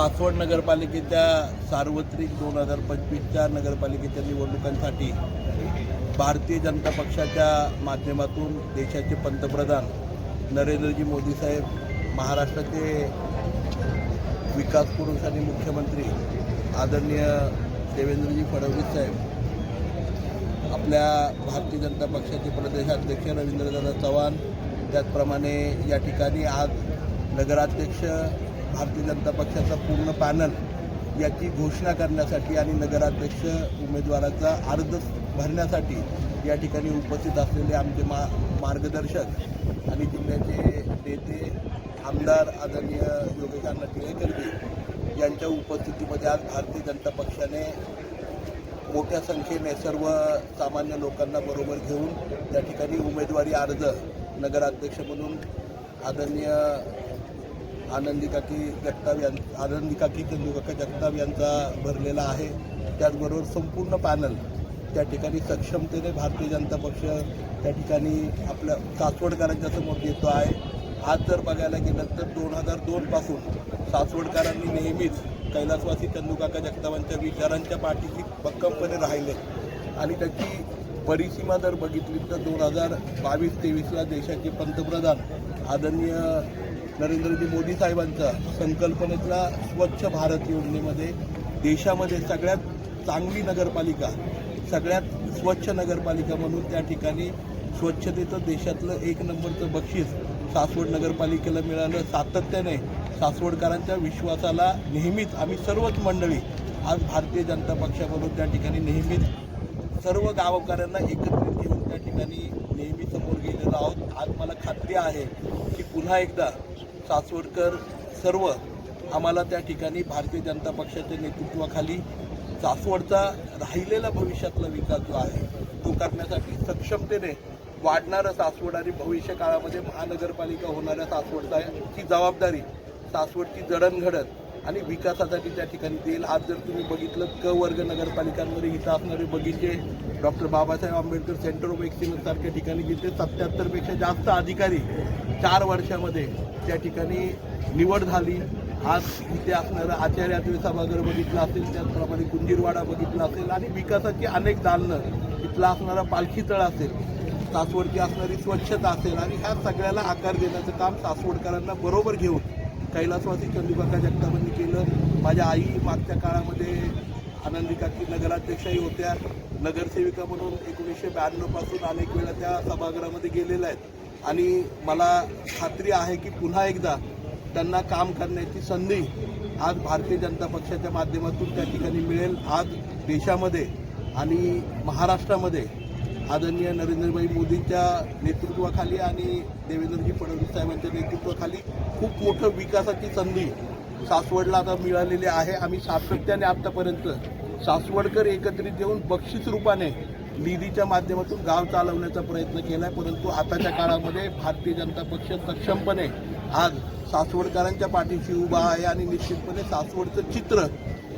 सासवड नगरपालिकेच्या सार्वत्रिक दोन हजार पंचवीसच्या नगरपालिकेच्या निवडणुकांसाठी भारतीय जनता पक्षाच्या माध्यमातून देशाचे पंतप्रधान नरेंद्रजी मोदी साहेब महाराष्ट्राचे विकास पुरुष आणि मुख्यमंत्री आदरणीय देवेंद्रजी फडणवीस साहेब आपल्या भारतीय जनता पक्षाचे प्रदेशाध्यक्ष रवींद्रदादा चव्हाण त्याचप्रमाणे या ठिकाणी आज नगराध्यक्ष भारतीय जनता पक्षाचा पूर्ण पॅनल याची घोषणा करण्यासाठी आणि नगराध्यक्ष उमेदवाराचा अर्ज भरण्यासाठी या ठिकाणी उपस्थित असलेले आमचे मा मार्गदर्शक आणि जिल्ह्याचे नेते आमदार आदरणीय योगेश अण्णा टिळेकरजी यांच्या उपस्थितीमध्ये आज भारतीय जनता पक्षाने मोठ्या संख्येने सर्व सामान्य लोकांना बरोबर घेऊन त्या ठिकाणी उमेदवारी अर्ज नगराध्यक्ष म्हणून आदरणीय आनंदी काकी जगताप यां आनंदी काकी चंदूकाका जगताप यांचा भरलेला आहे. त्याचबरोबर संपूर्ण पॅनल त्या ठिकाणी सक्षमतेने भारतीय जनता पक्ष त्या ठिकाणी आपल्या सासवडकरांच्या समोर येतो आहे. आज जर बघायला गेलं तर दोन हजार दोनपासून सासवडकरांनी नेहमीच कैलासवासी चंदूकाका जगतापांच्या विचारांच्या पाठीशी भक्कमपणे राहिले. आणि त्याची परिसीमा जर बघितली तर दोन हजार बावीस तेवीसला देशाचे पंतप्रधान आदरणीय नरेंद्रजी मोदी साहेबांचा संकल्पनेतला स्वच्छ भारत योजनेमध्ये देशामध्ये सगळ्यात चांगली नगरपालिका सगळ्यात स्वच्छ नगरपालिका म्हणून त्या ठिकाणी स्वच्छतेचं देशातलं एक नंबरचं बक्षीस सासवड नगरपालिकेला मिळालं. सातत्याने सासवडकरांच्या विश्वासाला नेहमीच आम्ही सर्वच मंडळी आज भारतीय जनता पक्षामधून त्या ठिकाणी नेहमीच सर्व गावकऱ्यांना एकत्रित घेऊन त्या ठिकाणी नेहमी समोर गेलेलो आहोत. आज मला खात्री आहे की पुन्हा एकदा सासवडकर सर्व आम्हाला त्या ठिकाणी भारतीय जनता पक्षाच्या नेतृत्वाखाली सासवडचा राहिलेला भविष्यातला विकास जो आहे तो करण्यासाठी सक्षमतेने वाढणारं सासवड आणि भविष्य काळामध्ये महानगरपालिका होणाऱ्या सासवडचा सासवडची जबाबदारी सासवडची जडणघडण आणि विकासासाठी त्या ठिकाणी देईल. आज जर तुम्ही बघितलं क वर्ग नगरपालिकांमध्ये इथं असणारे बगीचे doctor Babasaheb Ambedkar centre of excellence सारख्या ठिकाणी जिथे सत्याहत्तरपेक्षा जास्त अधिकारी चार वर्षामध्ये त्या ठिकाणी निवड झाली. आज इथे असणारं आचार्य आत्रे सभागृह बघितलं असेल त्याचप्रमाणे कुंजीरवाडा बघितला असेल आणि विकासाची अनेक दालनं इथला असणारा पालखी तळ असेल सासवडची असणारी स्वच्छता असेल आणि ह्या सगळ्याला आकार देण्याचं काम सासवडकरांना बरोबर घेऊन कैलासवासी चंदूकाका जगतापांनी केलं. माझ्या आई मागच्या काळामध्ये आनंदी काकी नगराध्यक्षही होत्या. नगरसेविका म्हणून एकोणीसशे ब्याण्णवपासून अनेक वेळा त्या सभागृहामध्ये गेलेल्या आहेत. आणि मला खात्री आहे की पुन्हा एकदा त्यांना काम करण्याची संधी आज भारतीय जनता पक्षाच्या माध्यमातून त्या ठिकाणी मिळेल. आज देशामध्ये आणि महाराष्ट्रामध्ये आदरणीय नरेंद्रभाई मोदींच्या नेतृत्वाखाली आणि देवेंद्रजी फडणवीस साहेबांच्या नेतृत्वाखाली खूप मोठं विकासाची संधी सासवडला आता मिळालेली आहे. आम्ही सातत्याने आत्तापर्यंत सासवडकर एकत्रित येऊन बक्षीस रूपाने निधीच्या माध्यमातून गाव चालवण्याचा प्रयत्न केला आहे परंतु आताच्या काळामध्ये भारतीय जनता पक्ष सक्षमपणे आज सासवडकरांच्या पाठीशी उभा आहे आणि निश्चितपणे सासवडचं चित्र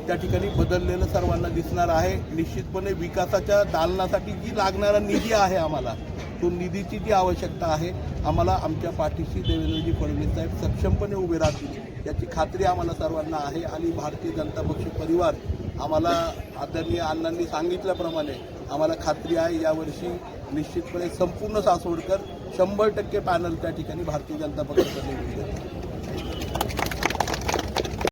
त्या ठिकाणी बदललेलं सर्वांना दिसणार आहे. निश्चितपणे विकासाच्या दालनासाठी जी लागणारा निधी आहे आम्हाला तो निधीची जी आवश्यकता आहे आम्हाला आमच्या पाठीशी देवेंद्रजी फडणवीस साहेब सक्षमपणे उभे राहतील याची खात्री आम्हाला सर्वांना आहे. आणि भारतीय जनता पक्ष परिवार आम्हाला आदरणीय अण्णांनी सांगितल्याप्रमाणे आम्हाला खात्री आहे यावर्षी निश्चितपणे संपूर्ण सासवडकर शंभर टक्के पॅनल त्या ठिकाणी भारतीय जनता पक्षाकडे निवडून